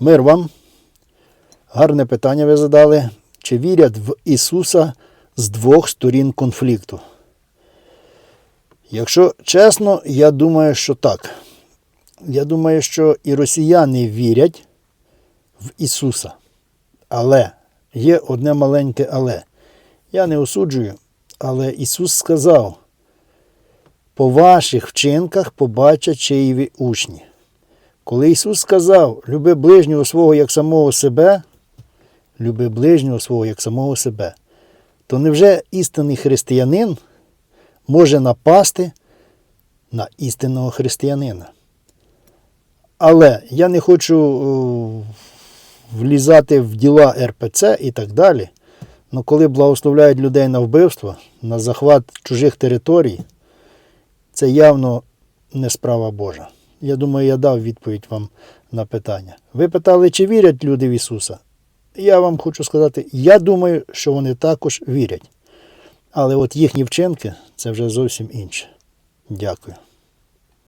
Мир вам. Гарне питання ви задали. Чи вірять в Ісуса з двох сторін конфлікту? Якщо чесно, я думаю, що так. Я думаю, що і росіяни вірять в Ісуса. Але є одне маленьке але. Я не осуджую, але Ісус сказав: по ваших вчинках побачать чиєві учні. Коли Ісус сказав, люби ближнього свого як самого себе, люби ближнього свого як самого себе, то невже істинний християнин може напасти на істинного християнина? Але я не хочу влізати в діла РПЦ і так далі. але коли благословляють людей на вбивство, на захват чужих територій, це явно не справа Божа. Я думаю, я дав відповідь вам на питання. Ви питали, чи вірять люди в Ісуса? Я вам хочу сказати, я думаю, що вони також вірять. Але от їхні вчинки це вже зовсім інше. Дякую.